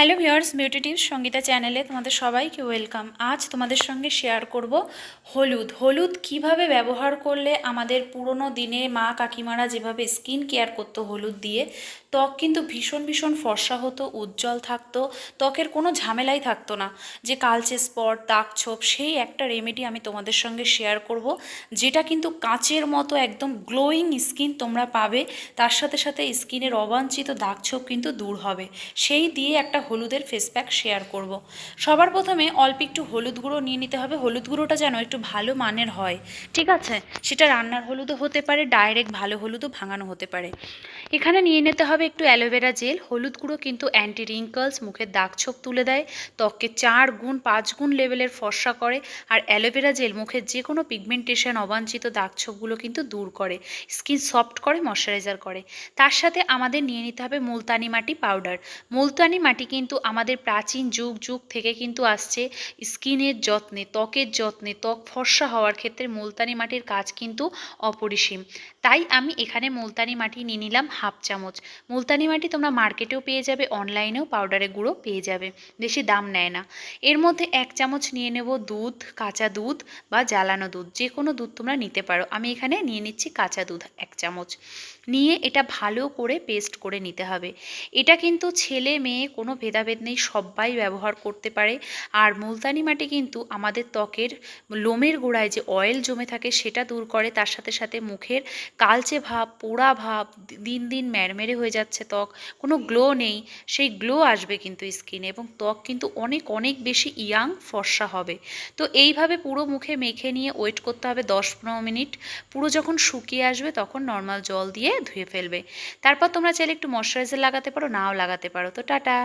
Hello viewers beauty tips Sangeeta চ্যানেলে তোমাদের সবাইকে ওয়েলকাম আজ তোমাদের সঙ্গে শেয়ার করব হলুদ। হলুদ কীভাবে ব্যবহার করলে আমাদের পুরনো দিনে মা কাকিমারা যেভাবে স্কিন কেয়ার করতো হলুদ দিয়ে, ত্বক কিন্তু ভীষণ ভীষণ ফর্সা হতো, উজ্জ্বল থাকতো, ত্বকের কোনো ঝামেলাই থাকতো না। যে কালচে স্পট দাগ ছোপ, সেই একটা রেমেডি আমি তোমাদের সঙ্গে শেয়ার করব, যেটা কিন্তু কাঁচের মতো একদম গ্লোয়িং স্কিন তোমরা পাবে, তার সাথে সাথে স্কিনের অবাঞ্ছিত দাগ ছোপ কিন্তু দূর হবে। সেই দিয়ে একটা হলুদের ফেস প্যাক শেয়ার করব। সবার প্রথমে অল্প একটু হলুদ গুঁড়ো নিয়ে নিতে হবে। হলুদ গুঁড়োটা যেন একটু ভালো মানের হয়। ঠিক আছে? সেটা রান্নার হলুদও হতে পারে ডাইরেক্ট ভালো হলুদও ভাঙানো হতে পারে। এখানে নিয়ে নিতে হবে একটু অ্যালোভেরা জেল। হলুদ গুঁড়ো কিন্তু অ্যান্টি রিঙ্কলস মুখের দাগ ছোপ তুলে দেয়, ত্বককে চার গুণ, পাঁচ গুণ লেভেলের ফর্সা করে। আর অ্যালোভেরা জেল মুখের যে কোনো পিগমেন্টেশন অবাঞ্ছিত দাগ ছোপগুলো কিন্তু দূর করে। স্কিন সফট করে ময়শ্চারাইজার করে। তার সাথে আমাদের নিয়ে নিতে হবে মুলতানি মাটি পাউডার মুলতানি মাটি কিন্তু আমাদের প্রাচীন যুগ যুগ থেকে কিন্তু আসছে স্কিনের যত্নে, ত্বকের যত্নে, ত্বক ফর্সা হওয়ার ক্ষেত্রে মুলতানি মাটির কাজ কিন্তু অপরিসীম। তাই আমি এখানে মুলতানি মাটি নিয়ে নিলাম হাফ চামচ। মুলতানি মাটি তোমরা মার্কেটেও পেয়ে যাবে, অনলাইনেও পাউডারের গুঁড়ো পেয়ে যাবে, বেশি দাম নেয় না। এর মধ্যে এক চামচ নিয়ে নেব দুধ, কাঁচা দুধ বা জ্বালানো দুধ যে কোনো দুধ তোমরা নিতে পারো। আমি এখানে নিয়ে নিচ্ছি কাঁচা দুধ এক চামচ। নিয়ে এটা ভালো করে পেস্ট করে নিতে হবে। এটা কিন্তু ছেলে, মেয়ে কোনো ভেদাভেদ নেই সবাই ব্যবহার করতে পারে। আর মুলতানি মাটি কিন্তু আমাদের ত্বকের লোমের গোড়ায় যে অয়েল জমে থাকে সেটা দূর করে, তার সাথে সাথে মুখের কালচে ভাব, পোড়া ভাব, দিন দিন ম্যারমেরে হয়ে যাচ্ছে ত্বক, কোনো গ্লো নেই। সেই গ্লো আসবে কিন্তু স্কিনে এবং ত্বক কিন্তু অনেক অনেক বেশি ইয়াং ফর্সা হবে। তো এইভাবে পুরো মুখে মেখে নিয়ে ওয়েট করতে হবে দশ পনেরো মিনিট। পুরো যখন শুকিয়ে আসবে তখন নর্মাল জল দিয়ে ধুয়ে ফেলবে। তারপর তোমরা চাইলে একটু ময়শ্চারাইজার লাগাতে পারো, নাও লাগাতে পারো। তো টাটা!